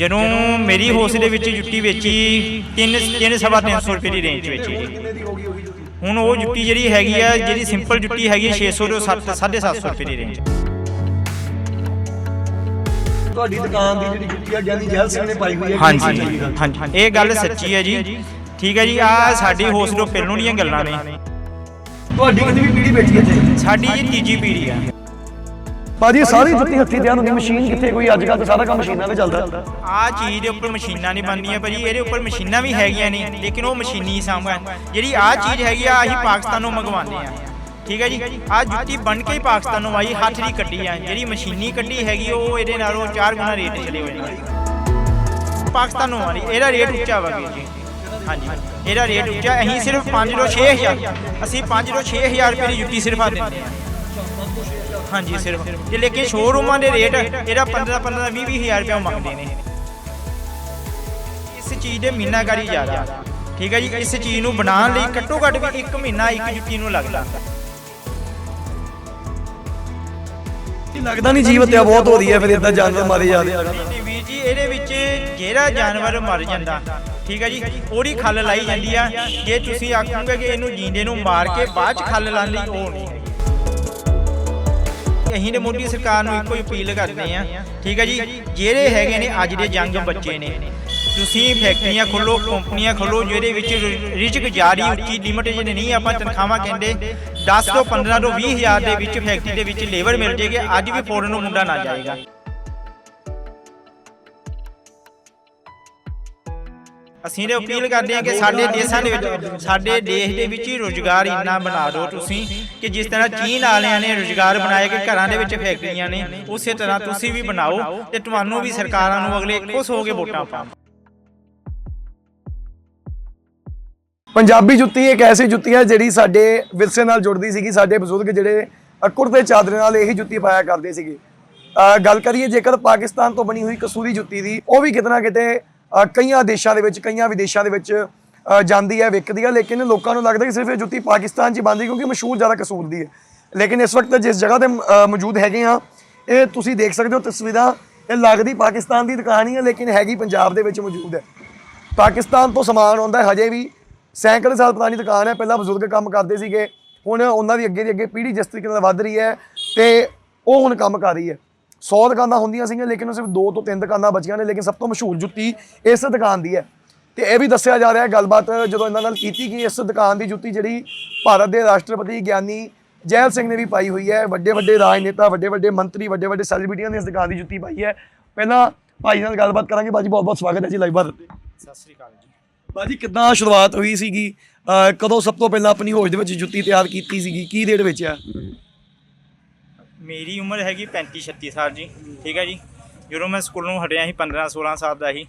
ਜਦੋਂ ਮੇਰੀ ਹੋਸ ਦੇ ਵਿੱਚ ਜੁੱਤੀ ਵੇਚੀ 3 3 ਸਵਾ 300 ਰੁਪਏ ਦੀ ਰੇਂਜ ਵੇਚੀ। ਜੀ ਕਿੰਨੇ ਦੀ ਹੋ ਗਈ ਉਹੀ ਜੁੱਤੀ? ਹੁਣ ਉਹ ਜੁੱਤੀ ਜਿਹੜੀ ਹੈਗੀ ਆ ਜਿਹੜੀ ਸਿੰਪਲ ਜੁੱਤੀ ਹੈਗੀ ਆ 600 ਤੋਂ 750 ਰੁਪਏ ਦੀ ਰੇਂਜ ਤੁਹਾਡੀ ਦੁਕਾਨ ਦੀ ਜਿਹੜੀ ਜੁੱਤੀ ਆ ਗਿਆਨੀ ਜੈਲ ਸਿੰਘ ਨੇ ਪਾਈ ਹੋਈ ਹੈ। ਹਾਂਜੀ ਹਾਂਜੀ ਇਹ ਗੱਲ ਸੱਚੀ ਹੈ ਜੀ। ਠੀਕ ਹੈ ਜੀ ਆ ਸਾਡੀ ਹੋਸ ਤੋਂ ਪਹਿਲੋਂ ਦੀਆਂ ਗੱਲਾਂ ਨੇ। ਤੁਹਾਡੀ ਕਿੰਨੀ ਵੀ ਪੀੜੀ ਬੈਠੀ ਇੱਥੇ ਸਾਡੀ ਇਹ ਤੀਜੀ ਪੀੜ੍ਹੀ ਆ। ਬਾਜੀ ਸਾਰੀ ਜੁੱਤੀ ਹੱਥੀ ਤਿਆਰ ਹੁੰਦੀ ਮਸ਼ੀਨ ਕਿੱਥੇ ਕੋਈ ਅੱਜ ਕੱਲ੍ਹ ਤਾਂ ਸਾਰਾ ਕੰਮ ਮਸ਼ੀਨਾਂ ਤੇ ਚੱਲਦਾ। ਆ ਚੀਜ਼ ਦੇ ਉੱਪਰ ਮਸ਼ੀਨਾਂ ਨਹੀਂ ਬਣਦੀਆਂ ਭਾਜੀ ਇਹਦੇ ਉੱਪਰ ਮਸ਼ੀਨਾਂ ਵੀ ਹੈਗੀਆਂ ਨੇ ਲੇਕਿਨ ਉਹ ਮਸ਼ੀਨੀ ਸਾਂਭਾ ਜਿਹੜੀ ਆ ਚੀਜ਼ ਹੈਗੀ ਆ ਅਸੀਂ ਪਾਕਿਸਤਾਨੋਂ ਮੰਗਵਾਉਂਦੇ ਆ। ਠੀਕ ਹੈ ਜੀ? ਆ ਜੁੱਤੀ ਬਣ ਕੇ ਹੀ ਪਾਕਿਸਤਾਨੋਂ ਆਈ ਹੱਥ ਦੀ ਕੱਢੀ ਆ। ਜਿਹੜੀ ਮਸ਼ੀਨੀ ਕੱਢੀ ਹੈਗੀ ਉਹ ਇਹਦੇ ਨਾਲੋਂ ਚਾਰ ਗੁਣਾ ਰੇਟ ਚਲੇ ਹੋਏ ਨੇ ਪਾਕਿਸਤਾਨੋਂ ਆ ਰਹੀ ਇਹਦਾ ਰੇਟ ਉੱਚਾ ਵਾ ਜੀ। ਹਾਂਜੀ ਇਹਦਾ ਰੇਟ ਉੱਚਾ ਅਸੀਂ ਸਿਰਫ 5 ਤੋਂ 6000 ਅਸੀਂ 5 ਤੋਂ 6000 ਰੁਪਏ ਦੀ ਜੁੱਤੀ ਸਿਰਫ ਆ ਦਿੰਦੇ ਆ। ਹਾਂਜੀ ਸਿਰਫ। ਤੇ ਲੇਕਿਨ ਸ਼ੋਰੂਮਾਂ ਦੇ ਰੇਟ ਇਹਦਾ 15 15 20 20 ਹਜ਼ਾਰ ਰੁਪਏ ਮੰਗਦੇ ਨੇ। ਇਸ ਚੀਜ਼ ਦੇ ਮੀਨਾਕਾਰੀ ਜ਼ਿਆਦਾ। ਠੀਕ ਹੈ ਜੀ? ਇਸ ਚੀਜ਼ ਨੂੰ ਬਣਾਉਣ ਲਈ ਘੱਟੋ ਘੱਟ ਵੀ 1 ਮਹੀਨਾ ਇੱਕ ਜੁੱਤੀ ਨੂੰ ਲੱਗਦਾ। ਲੱਗਦਾ ਨਹੀਂ ਜੀਵ ਹੱਤਿਆ ਬਹੁਤ ਹੋ ਰਹੀ ਹੈ ਫਿਰ ਇਦਾਂ ਜਾਨਵਰ ਮਾਰੇ ਜਾ ਰਹੇ ਆ। ਵੀਰ ਜੀ ਇਹਦੇ ਵਿੱਚ ਜਿਹੜਾ ਜਾਨਵਰ ਮਰ ਜਾਂਦਾ। ਠੀਕ ਹੈ ਜੀ? ਉਹਦੀ ਖੱਲ ਲਾਈ ਜਾਂਦੀ ਆ। ਜੇ ਤੁਸੀਂ ਆਖੋਗੇ ਕਿ ਇਹਨੂੰ ਜੀਂਦੇ ਨੂੰ ਮਾਰ ਕੇ ਬਾਅਦ ਚ ਖੱਲ ਲਾਉਣ ਲਈ ਉਹ ਨਹੀਂ। ਅਸੀਂ ਨੇ ਮੋਦੀ ਸਰਕਾਰ ਨੂੰ ਇੱਕੋ ਹੀ ਅਪੀਲ ਕਰਦੇ ਆ ਠੀਕ ਹੈ ਜੀ? ਜਿਹੜੇ ਹੈਗੇ ਨੇ ਅੱਜ ਦੇ ਯੰਗ ਬੱਚੇ ਨੇ ਤੁਸੀਂ ਫੈਕਟਰੀਆਂ ਖੋਲੋ ਕੰਪਨੀਆਂ ਖੋਲੋ ਜਿਹਦੇ ਵਿੱਚ ਰਿਜ਼ਕ ਜਾਰੀ ਉੱਚੀ ਲਿਮਟ ਜਿਹੜੇ ਨਹੀਂ ਆਪਾਂ ਤਨਖਾਹਾਂ ਕਹਿੰਦੇ 10 ਤੋਂ 15 ਤੋਂ 20 ਹਜ਼ਾਰ ਦੇ ਵਿੱਚ ਫੈਕਟਰੀ ਦੇ ਵਿੱਚ ਲੇਬਰ ਮਿਲ ਜੇਗੀ ਅੱਜ ਵੀ ਫੋਰਨ ਨੂੰ ਮੁੰਡਾ ਨਾ ਜਾਏਗਾ। ਅਸੀਂ ਨੇ ਅਪੀਲ ਕਰਦੇ ਹਾਂ ਕਿ ਸਾਡੇ ਦੇਸ਼ਾਂ ਦੇ ਵਿੱਚ ਸਾਡੇ ਦੇਸ਼ ਦੇ ਵਿੱਚ ਹੀ ਰੋਜ਼ਗਾਰ ਇੰਨਾ ਬਣਾ ਦਿਓ ਤੁਸੀਂ ਕਿ ਜਿਸ ਤਰ੍ਹਾਂ ਚੀਨ ਵਾਲਿਆਂ ਨੇ ਰੋਜ਼ਗਾਰ ਬਣਾਏ ਕਿ ਘਰਾਂ ਦੇ ਵਿੱਚ ਫੈਕਟਰੀਆਂ ਨੇ ਉਸੇ ਤਰ੍ਹਾਂ ਤੁਸੀਂ ਵੀ ਬਣਾਓ ਤੇ ਤੁਹਾਨੂੰ ਵੀ ਸਰਕਾਰਾਂ ਨੂੰ ਅਗਲੇ ਖੁਸ਼ ਹੋ ਕੇ ਵੋਟਾਂ ਪਾਓ ਪੰਜਾਬੀ ਜੁੱਤੀ ਇੱਕ ਐਸੀ ਜੁੱਤੀ ਹੈ ਜਿਹੜੀ ਸਾਡੇ ਵਿਰਸੇ ਨਾਲ ਜੁੜਦੀ ਸੀਗੀ ਸਾਡੇ ਬਜ਼ੁਰਗ ਜਿਹੜੇ ਅ, ਕੁੜਤੇ ਚਾਦਰੇ ਨਾਲ ਇਹੀ ਜੁੱਤੀ ਪਾਇਆ ਕਰਦੇ ਸੀਗੇ। ਅ, ਗੱਲ ਕਰੀਏ ਜੇਕਰ ਪਾਕਿਸਤਾਨ ਤੋਂ ਬਣੀ ਹੋਈ ਕਸੂਰੀ ਜੁੱਤੀ ਦੀ ਉਹ ਵੀ ਕਿਤੇ ਨਾ ਕਿਤੇ ਕਈਆਂ ਦੇਸ਼ਾਂ ਦੇ ਵਿੱਚ, ਕਈਆਂ ਵਿਦੇਸ਼ਾਂ ਦੇ ਵਿੱਚ ਜਾਂਦੀ ਹੈ, ਵਿਕਦੀ ਹੈ, ਲੇਕਿਨ ਲੋਕਾਂ ਨੂੰ ਲੱਗਦਾ ਕਿ ਸਿਰਫ ਇਹ ਜੁੱਤੀ ਪਾਕਿਸਤਾਨ 'ਚ ਹੀ ਬਣਦੀ ਕਿਉਂਕਿ ਮਸ਼ਹੂਰ ਜ਼ਿਆਦਾ ਕਸੂਰ ਦੀ ਹੈ। ਲੇਕਿਨ ਇਸ ਵਕਤ ਜਿਸ ਜਗ੍ਹਾ ਤੇ ਮੌਜੂਦ ਹੈਗੇ ਆ ਇਹ ਤੁਸੀਂ ਦੇਖ ਸਕਦੇ ਹੋ ਤਸਵੀਰਾਂ, ਇਹ ਲੱਗਦੀ ਪਾਕਿਸਤਾਨ ਦੀ ਦੁਕਾਨ ਹੀ ਹੈ, ਲੇਕਿਨ ਹੈਗੀ ਪੰਜਾਬ ਦੇ ਵਿੱਚ ਮੌਜੂਦ ਹੈ। ਪਾਕਿਸਤਾਨ ਤੋਂ ਸਮਾਨ ਆਉਂਦਾ ਹਜੇ ਵੀ। ਸੈਂਕੜੇ ਸਾਲ ਪੁਰਾਣੀ ਦੁਕਾਨ ਹੈ, ਪਹਿਲਾਂ ਬਜ਼ੁਰਗ ਕੰਮ ਕਰਦੇ ਸੀਗੇ, ਹੁਣ ਉਹਨਾਂ ਦੀ ਅੱਗੇ ਦੀ ਅੱਗੇ ਪੀੜ੍ਹੀ ਜਿਸ ਤਰੀਕੇ ਨਾਲ ਵੱਧ ਰਹੀ ਹੈ ਤੇ ਉਹ ਹੁਣ ਕੰਮ ਕਰ ਰਹੀ ਹੈ। 100 ਦੁਕਾਨਾਂ ਹੁੰਦੀਆਂ ਸੀਗੀਆਂ ਲੇਕਿਨ ਉਹ ਸਿਰਫ 2 ਤੋਂ 3 ਦੁਕਾਨਾਂ ਬਚੀਆਂ ਨੇ ਲੇਕਿਨ ਸਭ ਤੋਂ ਮਸ਼ਹੂਰ ਜੁੱਤੀ ਇਸ ਦੁਕਾਨ ਦੀ ਹੈ। ਤੇ ਇਹ ਵੀ ਦੱਸਿਆ ਜਾ ਰਿਹਾ ਹੈ ਗੱਲਬਾਤ ਜਦੋਂ ਇਹਨਾਂ ਨਾਲ ਕੀਤੀ ਗਈ ਇਸ ਦੁਕਾਨ ਦੀ ਜੁੱਤੀ ਜਿਹੜੀ ਭਾਰਤ ਦੇ ਰਾਸ਼ਟਰਪਤੀ ਗਿਆਨੀ ਜੈਲ ਸਿੰਘ ਨੇ ਵੀ ਪਾਈ ਹੋਈ ਹੈ। ਵੱਡੇ ਵੱਡੇ ਰਾਜਨੇਤਾ ਵੱਡੇ ਵੱਡੇ ਮੰਤਰੀ ਵੱਡੇ ਵੱਡੇ ਸੈਲੀਬ੍ਰਿਟੀਆਂ ਨੇ ਇਸ ਦੁਕਾਨ ਦੀ ਜੁੱਤੀ ਪਾਈ ਹੈ। ਪਹਿਲਾਂ ਭਾਈ ਨਾਲ ਗੱਲਬਾਤ ਕਰਾਂਗੇ। ਭਾਜੀ ਬਹੁਤ ਬਹੁਤ ਸਵਾਗਤ ਹੈ ਜੀ ਲਾਈਵ ਭਾਰਤ ਤੇ ਸਤਿ ਸ੍ਰੀ ਅਕਾਲ ਜੀ। ਬਾਜੀ ਕਿੱਦਾਂ ਸ਼ੁਰੂਆਤ ਹੋਈ ਸੀਗੀ? ਕਦੋਂ ਸਭ ਤੋਂ ਪਹਿਲਾਂ ਆਪਣੀ ਹੋਸ਼ ਦੇ ਵਿੱਚ ਜੁੱਤੀ ਤਿਆਰ ਕੀਤੀ ਸੀਗੀ? ਕੀ ਰੇਟ ਵਿੱਚ ਆ ਮੇਰੀ ਉਮਰ ਹੈਗੀ 35 36 ਸਾਲ ਜੀ ਠੀਕ ਹੈ ਜੀ। ਜਦੋਂ ਮੈਂ ਸਕੂਲੋਂ ਹਟਿਆ ਸੀ 15 16 ਸਾਲ ਦਾ ਸੀ